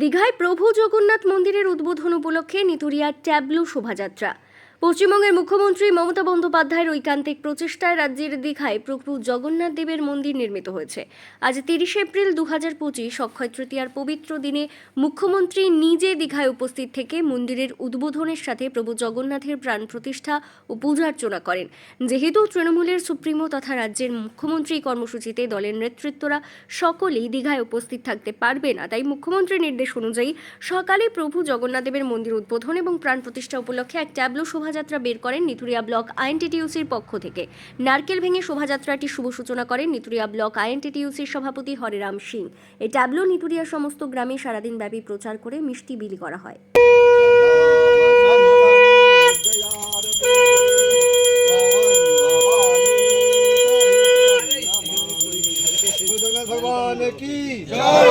দীঘায় প্রভু জগন্নাথ মন্দিরের উদ্বোধন উপলক্ষে নিতুরিয়ার ট্যাবলু শোভাযাত্রা। পশ্চিমবঙ্গের মুখ্যমন্ত্রী মমতা বন্দ্যোপাধ্যায়ের ঐকান্তিক প্রচেষ্টায় রাজ্যের দীঘায় প্রভু জগন্নাথ দেবের মন্দির নির্মিত হয়েছে। আজ তিরিশে এপ্রিল দু হাজার পঁচিশ অক্ষয় তৃতীয়ার পবিত্র দিনে মুখ্যমন্ত্রী নিজে দীঘায় উপস্থিত থেকে মন্দিরের উদ্বোধনের সাথে প্রভু জগন্নাথের প্রাণ প্রতিষ্ঠা ও পূজার্চনা করেন। যেহেতু তৃণমূলের সুপ্রিমো তথা রাজ্যের মুখ্যমন্ত্রী কর্মসূচিতে দলের নেতৃত্বরা সকলেই দীঘায় উপস্থিত থাকতে পারবে না, তাই মুখ্যমন্ত্রীর নির্দেশ অনুযায়ী সকালে প্রভু জগন্নাথদেবের মন্দির উদ্বোধন এবং প্রাণ প্রতিষ্ঠা উপলক্ষে এক ট্যাবলো শোভাযাত্রা বের করেন নিথুরিয়া ব্লক আইএনটিটিউসির পক্ষ থেকে। নারকেল ভেঙে শোভাযাত্রাটি শুভ সূচনা করেন নিথুরিয়া ব্লক আইএনটিটিউসির সভাপতি হরেরাম সিং। এ ট্যাবলো নিথুরিয়া সমস্ত গ্রামে সারাদিন ব্যাপী প্রচার করে মিষ্টি বিলি করা হয়। ভগবান কি জয়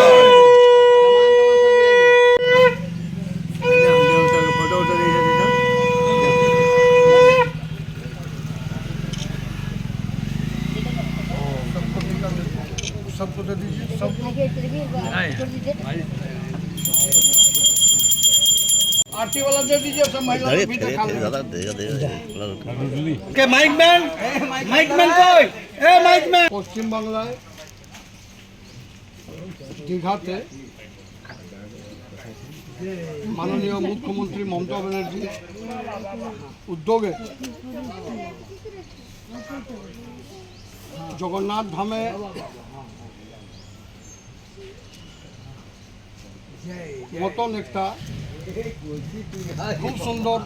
মাইক ম্যান পশ্চিম বাংলায় দীঘাতে মাননীয় মুখ্যমন্ত্রী মমতা ব্যানার্জির উদ্যোগে জগন্নাথ ধামে মতন একটা খুব সুন্দর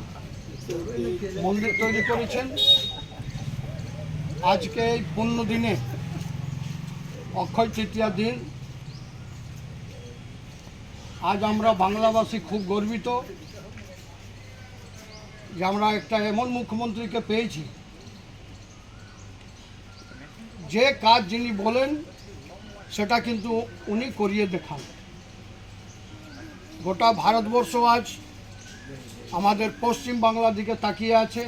মন্দির তৈরি করেছেন। আজকে এই পুণ্য দিনে অক্ষয় তৃতীয়া দিন। আজ আমরা বাংলাবাসী খুব গর্বিত যে আমরা একটা এমন মুখ্যমন্ত্রীকে পেয়েছি। যে কাজ যিনি বলেন, সেটা কিন্তু উনি করিয়ে দেখান। গোটা ভারতবর্ষ আজ আমাদের পশ্চিম বাংলার দিকে তাকিয়ে আছে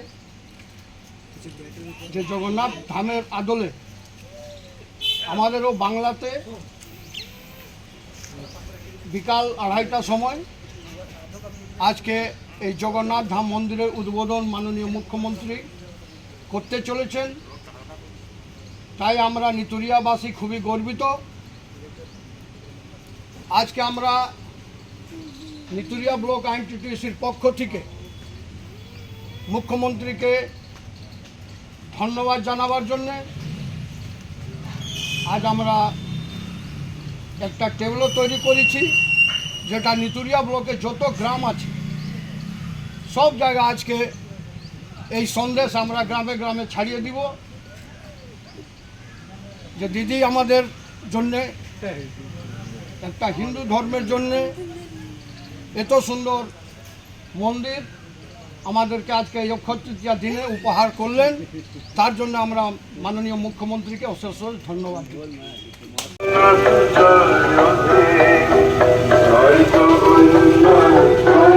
যে জগন্নাথ ধামের আদলে আমাদেরও বাংলাতে বিকাল আড়াইটার সময় আজকে এই জগন্নাথ ধাম মন্দিরের উদ্বোধন মাননীয় মুখ্যমন্ত্রী করতে চলেছেন। তাই আমরা নিতুরিয়াবাসী খুবই গর্বিত। আজকে আমরা নিতুরিয়া ব্লক আইনটিটিউসির পক্ষ থেকে মুখ্যমন্ত্রীকে ধন্যবাদ জানাবার জন্যে আজ আমরা একটা টেবিলও তৈরি করেছি, যেটা নিতুরিয়া ব্লকে যত গ্রাম আছে, সব জায়গায় আজকে এই সন্দেশ আমরা গ্রামে গ্রামে ছাড়িয়ে দিব। যে দিদি আমাদের জন্যে, একটা হিন্দু ধর্মের জন্যে এত সুন্দর মন্দির আমাদেরকে আজকে এই অক্ষয় তৃতীয়া দিনে উপহার করলেন। তার জন্য আমরা মাননীয় মুখ্যমন্ত্রীকে অশেষ ধন্যবাদ। জয়।